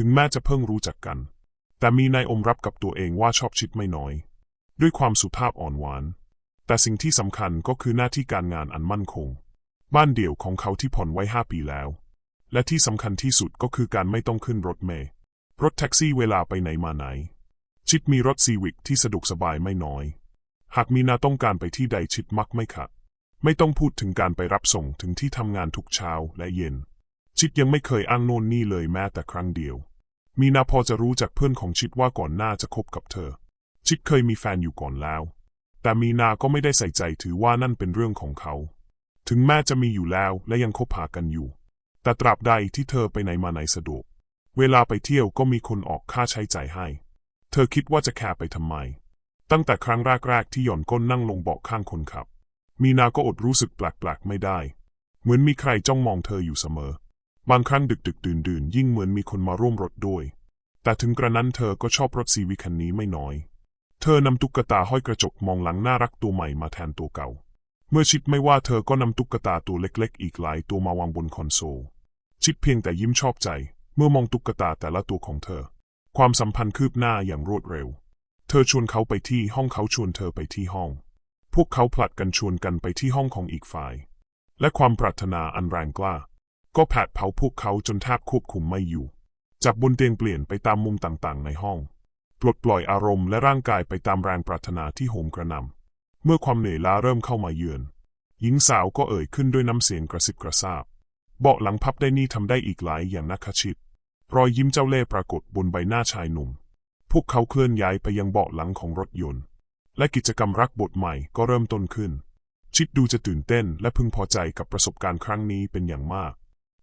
ถึงแม้จะเพิ่งรู้จักกัน แต่มีนายอมรับกับตัวเองว่าชอบชิดไม่น้อย ด้วยความสุภาพอ่อนหวาน แต่สิ่งที่สำคัญก็คือหน้าที่การงานอันมั่นคง บ้านเดี่ยวของเขาที่ผ่อนไว้ห้าปีแล้ว และที่สำคัญที่สุดก็คือการไม่ต้องขึ้นรถเมล์รถแท็กซี่เวลาไปไหนมาไหน ชิดมีรถซีวิกที่สะดวกสบายไม่น้อย หากมีนาต้องการไปที่ใดชิดมักไม่ขัด ไม่ต้องพูดถึงการไปรับส่งถึงที่ทำงานทุกเช้าและเย็น ชิดยังไม่เคยอ้างโน่นนี่เลยแม้แต่ครั้งเดียว มีนาพอจะรู้จากเพื่อนของชิดว่าก่อนหน้าจะคบกับเธอ ชิดเคยมีแฟนอยู่ก่อนแล้ว แต่มีนาก็ไม่ได้ใส่ใจถือว่านั่นเป็นเรื่องของเขา ถึงแม้จะมีอยู่แล้วและยังคบหากันอยู่ แต่ตราบใดที่เธอไปไหนมาไหนสะดวก เวลาไปเที่ยวก็มีคนออกค่าใช้จ่ายให้ เธอคิดว่าจะแคร์ไปทำไม ตั้งแต่ครั้งแรกๆที่หย่อนก้นนั่งลงเบาะข้างคนขับ มีนาก็อดรู้สึกแปลกๆไม่ได้ เหมือนมีใครจ้องมองเธออยู่เสมอ บางครั้งดึกๆดื่นๆยิ่งเหมือนมีคนมาร่วมรถด้วย แต่ถึงกระนั้นเธอก็ชอบรถซีวิคันนี้ไม่น้อย เธอนำตุ๊กตาห้อยกระจกมองหลังน่ารักตัวใหม่มาแทนตัวเก่า เมื่อชิดไม่ว่าเธอก็นำตุ๊กตาตัวเล็กๆ อีกหลายตัวมาวางบนคอนโซล ชิดเพียงแต่ยิ้มชอบใจ เมื่อมองตุ๊กตาแต่ละตัวของเธอ ความสัมพันธ์คืบหน้าอย่างรวดเร็ว เธอชวนเขาไปที่ห้องเขาชวนเธอไปที่ห้อง พวกเขาผลัดกันชวนกันไปที่ห้องของอีกฝ่าย และความปรารถนาอันแรงกล้า ก็แผดเผาพวกเขาจนแทบควบคุมไม่อยู่ จากบนเตียงเปลี่ยนไปตามมุมต่างๆ ในห้อง ปลดปล่อยอารมณ์และร่างกายไปตามแรงปรารถนาที่โหมกระหน่ำเมื่อความเหนื่อยล้าเริ่มเข้ามาเยือน หญิงสาวก็เอ่ยขึ้นด้วยน้ำเสียงกระซิบกระซาบ เบาะหลังพับได้นี่ทำได้อีกหลายอย่างนักขชิดรอยยิ้มเจ้าเล่ห์ปรากฏบนใบหน้าชายหนุ่ม พวกเขาเคลื่อนย้ายไปยังเบาะหลังของรถยนต์ และกิจกรรมรักบทใหม่ก็เริ่มต้นขึ้นชิดดูจะตื่นเต้นและพึงพอใจกับประสบการณ์ครั้งนี้เป็นอย่างมาก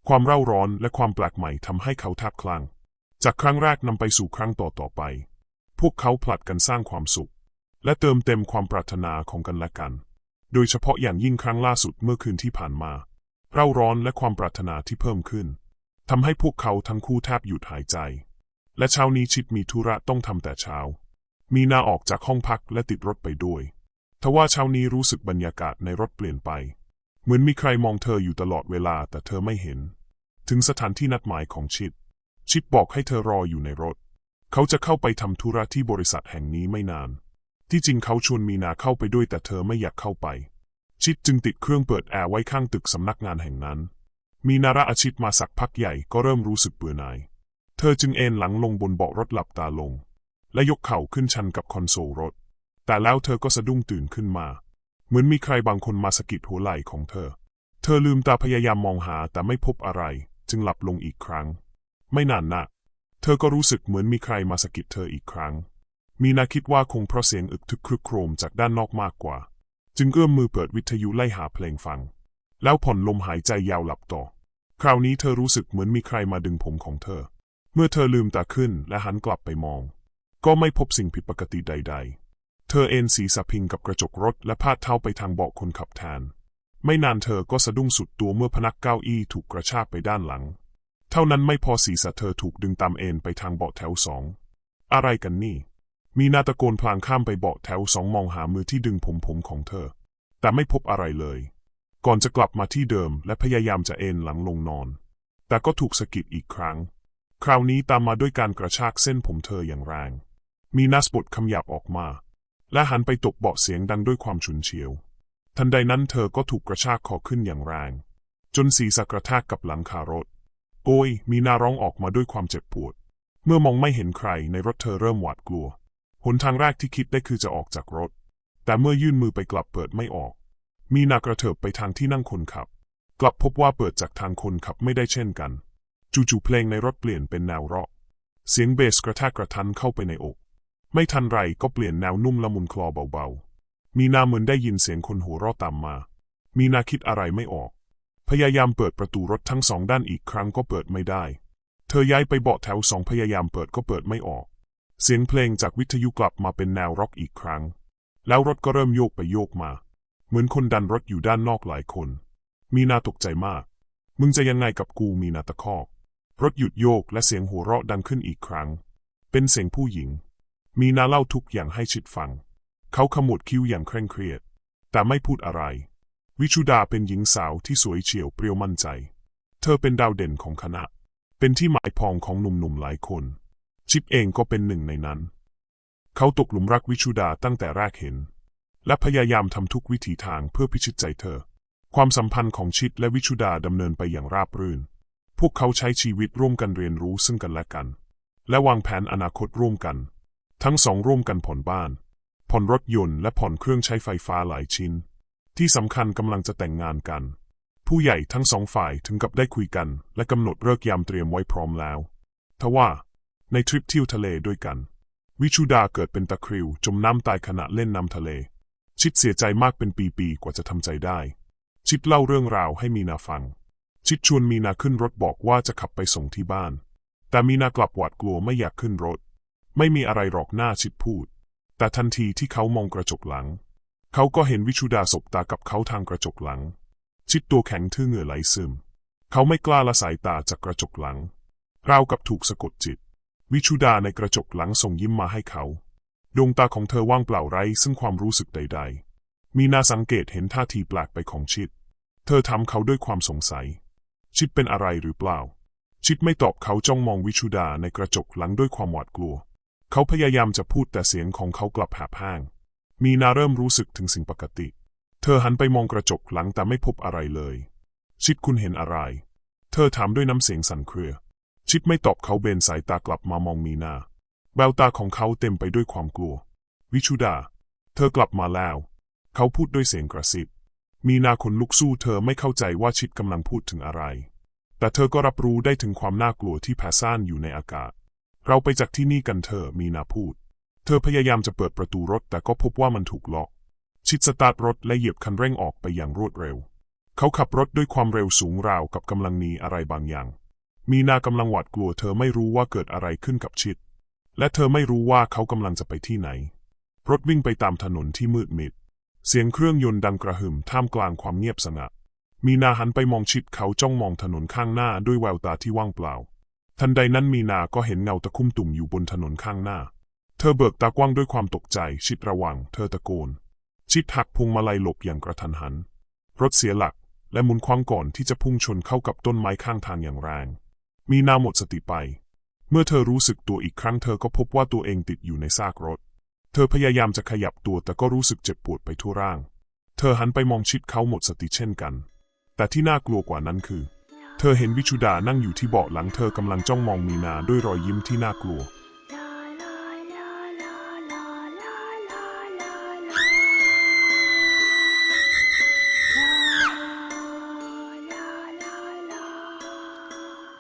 ความเร่าร้อนและความแปลกใหม่ทำให้เขาแทบคลั่ง จากครั้งแรกนำไปสู่ครั้งต่อต่อไป พวกเขาผลัดกันสร้างความสุข และเติมเต็มความปรารถนาของกันและกัน โดยเฉพาะอย่างยิ่งครั้งล่าสุดเมื่อคืนที่ผ่านมา เร่าร้อนและความปรารถนาที่เพิ่มขึ้นทำให้พวกเขาทั้งคู่แทบหยุดหายใจ และเช้านี้ชิดมีธุระต้องทำแต่เช้า มีนาออกจากห้องพักและติดรถไปด้วย ทว่าเช้านี้รู้สึกบรรยากาศในรถเปลี่ยนไป เหมือนมีใครมองเธออยู่ตลอดเวลาแต่เธอไม่เห็น ถึงสถานที่นัดหมายของชิด ชิดบอกให้เธอรออยู่ในรถ เขาจะเข้าไปทำธุระที่บริษัทแห่งนี้ไม่นาน ที่จริงเขาชวนมีนาเข้าไปด้วยแต่เธอไม่อยากเข้าไป ชิดจึงติดเครื่องเปิดแอร์ไว้ข้างตึกสำนักงานแห่งนั้น มีนาระอาชิตมาสักพักใหญ่ก็เริ่มรู้สึกเบื่อหน่าย เธอจึงเอนหลังลงบนเบาะรถหลับตาลง และยกเข่าขึ้นชันกับคอนโซลรถ แต่แล้วเธอก็สะดุ้งตื่นขึ้นมา เหมือนมีใครบางคนมาสะกิดหัวไหล่ของเธอ เธอลืมตาพยายามมองหาแต่ไม่พบอะไร จึงหลับลงอีกครั้ง ไม่นานนักเธอก็รู้สึกเหมือนมีใครมาสะกิดเธออีกครั้ง มีนาคิดว่าคงเพราะเสียงอึกทึกครึกโครมจากด้านนอกมากกว่า จึงเอื้อมมือเปิดวิทยุไล่หาเพลงฟัง แล้วผ่อนลมหายใจยาวหลับต่อ คราวนี้เธอรู้สึกเหมือนมีใครมาดึงผมของเธอ เมื่อเธอลืมตาขึ้นและหันกลับไปมอง ก็ไม่พบสิ่งผิดปกติใด ๆ เธอเอนศีรษะพิงกับกระจกรถและพาดเท้าไปทางเบาะคนขับแทน ไม่นานเธอก็สะดุ้งสุดตัวเมื่อพนักเก้าอี้ถูกกระชากไปด้านหลัง เท่านั้นไม่พอศีรษะเธอถูกดึงตามเอนไปทางเบาะแถวสอง อะไรกันนี่ มีนาตะโกนพลางข้ามไปเบาะแถวสองมองหามือที่ดึงผมผมของเธอ แต่ไม่พบอะไรเลย ก่อนจะกลับมาที่เดิมและพยายามจะเอนหลังลงนอน แต่ก็ถูกสะกิดอีกครั้ง คราวนี้ตามมาด้วยการกระชากเส้นผมเธออย่างแรง มีนาสปดคำหยาบออกมา และหันไปตบเบาะเสียงดังด้วยความฉุนเฉียว ทันใดนั้นเธอก็ถูกกระชากคอขึ้นอย่างแรง จนศีรษะกระแทกกับหลังคารถโอยมีนาร้องออกมาด้วยความเจ็บปวด เมื่อมองไม่เห็นใครในรถเธอเริ่มหวาดกลัว หนทางแรกที่คิดได้คือจะออกจากรถ แต่เมื่อยื่นมือไปกลับเปิดไม่ออก มีนากระเถิบไปทางที่นั่งคนขับ กลับพบว่าเปิดจากทางคนขับไม่ได้เช่นกัน จู่ๆเพลงในรถเปลี่ยนเป็นแนวร็อก เสียงเบสกระแทกกระทันเข้าไปในอก ไม่ทันไรก็เปลี่ยนแนวนุ่มละมุนคลอเบาๆ มีนาเหมือนได้ยินเสียงคนหัวเราะตามมา มีนาคิดอะไรไม่ออก พยายามเปิดประตูรถทั้งสองด้านอีกครั้งก็เปิดไม่ได้ เธอย้ายไปเบาะแถวสองพยายามเปิดก็เปิดไม่ออก เสียงเพลงจากวิทยุกลับมาเป็นแนวร็อกอีกครั้ง แล้วรถก็เริ่มโยกไปโยกมา เหมือนคนดันรถอยู่ด้านนอกหลายคน มีนาตกใจมาก มึงจะยังไงกับกูมีนาตะคอก รถหยุดโยกและเสียงหัวเราะดังขึ้นอีกครั้ง เป็นเสียงผู้หญิง มีนาเล่าทุกอย่างให้ชิดฟัง เขาขมวดคิ้วอย่างเคร่งเครียด แต่ไม่พูดอะไร วิชุดาเป็นหญิงสาวที่สวยเฉียวเปรี้ยวมั่นใจ เธอเป็นดาวเด่นของคณะ เป็นที่หมายปองของหนุ่มๆหลายคน ชิปเองก็เป็นหนึ่งในนั้น เขาตกหลุมรักวิชุดาตั้งแต่แรกเห็น และพยายามทำทุกวิถีทางเพื่อพิชิตใจเธอ ความสัมพันธ์ของชิดและวิชุดาดำเนินไปอย่างราบรื่น พวกเขาใช้ชีวิตร่วมกันเรียนรู้ซึ่งกันและกัน และวางแผนอนาคตร่วมกัน ทั้งสองร่วมกันผ่อนบ้าน ผ่อนรถยนต์และผ่อนเครื่องใช้ไฟฟ้าหลายชิ้น ที่สำคัญกำลังจะแต่งงานกัน ผู้ใหญ่ทั้งสองฝ่ายถึงกับได้คุยกัน และกำหนดเลิกยามเตรียมไว้พร้อมแล้วทว่าในทริปเที่ยวทะเลด้วยกัน วิชุดาเกิดเป็นตะคริวจมน้ำตายขณะเล่นน้ำทะเล ชิดเสียใจมากเป็นปีๆกว่าจะทำใจได้ ชิดเล่าเรื่องราวให้มีนาฟัง ชิดชวนมีนาขึ้นรถบอกว่าจะขับไปส่งที่บ้าน แต่มีนากลับหวาดกลัวไม่อยากขึ้นรถ ไม่มีอะไรหรอกหน้าชิดพูด แต่ทันทีที่เขามองกระจกหลัง เขาก็เห็นวิชุดาสบตากับเขาทางกระจกหลัง ชิดตัวแข็งทื่อเหงื่อไหลซึม เขาไม่กล้าละสายตาจากกระจกหลังราวกับถูกสะกดจิต วิชุดาในกระจกหลังส่งยิ้มมาให้เขา ดวงตาของเธอว่างเปล่าไร้ซึ่งความรู้สึกใด ๆ มีนาสังเกตเห็นท่าทีแปลกไปของชิด เธอทำเขาด้วยความสงสัย ชิดเป็นอะไรหรือเปล่า ชิดไม่ตอบเขาจ้องมองวิชุดาในกระจกหลังด้วยความหวาดกลัว เขาพยายามจะพูดแต่เสียงของเขากลับหบแห้งมีนาเริ่มรู้สึกถึงสิ่งปกติ เธอหันไปมองกระจกหลังแต่ไม่พบอะไรเลย ชิดคุณเห็นอะไร เธอถามด้วยน้ำเสียงสั่นเครือ ชิดไม่ตอบเขาเบนสายตากลับมามองมีนา แววตาของเขาเต็มไปด้วยความกลัว วิชุดา เธอกลับมาแล้ว เขาพูดด้วยเสียงกระซิบ มีนาขนลุกสู้เธอไม่เข้าใจว่าชิดกำลังพูดถึงอะไร แต่เธอก็รับรู้ได้ถึงความน่ากลัวที่แผ่ซ่านอยู่ในอากาศ เราไปจากที่นี่กันเถอะมีนาพูด เธอพยายามจะเปิดประตูรถแต่ก็พบว่ามันถูกล็อก ชิดสตาร์ทรถและเหยียบคันเร่งออกไปอย่างรวดเร็ว เขาขับรถด้วยความเร็วสูงราวกับกำลังหนีอะไรบางอย่าง มีนากำลังหวาดกลัวเธอไม่รู้ว่าเกิดอะไรขึ้นกับชิด และเธอไม่รู้ว่าเขากำลังจะไปที่ไหน รถวิ่งไปตามถนนที่มืดมิด เสียงเครื่องยนต์ดังกระหึ่มท่ามกลางความเงียบสงัดมีนาหันไปมองชิดเขาจ้องมองถนนข้างหน้าด้วยแววตาที่ว่างเปล่า ทันใดนั้นมีนาก็เห็นเงาตะคุ่มตุ่มอยู่บนถนนข้างหน้า เธอเบิกตากว้างด้วยความตกใจ ชิดระวัง เธอตะโกน ชิดหักพวงมาลัยหลบอย่างกระทันหัน รถเสียหลักและหมุนคว้างก่อนที่จะพุ่งชนเข้ากับต้นไม้ข้างทางอย่างแรง มีนาหมดสติไป เมื่อเธอรู้สึกตัวอีกครั้งเธอก็พบว่าตัวเองติดอยู่ในซากรถ เธอพยายามจะขยับตัวแต่ก็รู้สึกเจ็บปวดไปทั่วร่าง เธอหันไปมองชิดเขาหมดสติเช่นกัน แต่ที่น่ากลัวกว่านั้นคือ เธอเห็นวิชุดานั่งอยู่ที่เบาะหลังเธอกำลังจ้องมองมีนาด้วยรอยยิ้มที่น่ากลัว